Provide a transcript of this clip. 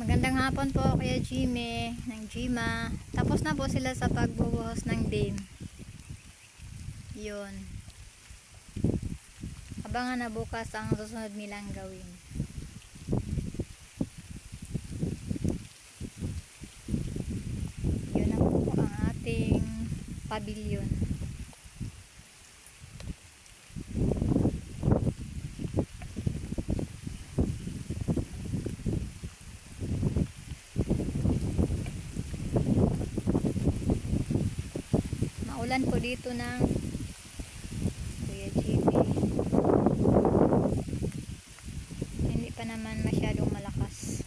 Magandang hapon po Kuya Jimmy ng Jima. Tapos na po sila sa pagbubuhos ng dam. Yun. Abangan na bukas ang susunod nilang gawin. Yun na po ang ating pavilion. Maulan po dito ng Kuya Jimmy. Hindi pa naman masyadong malakas.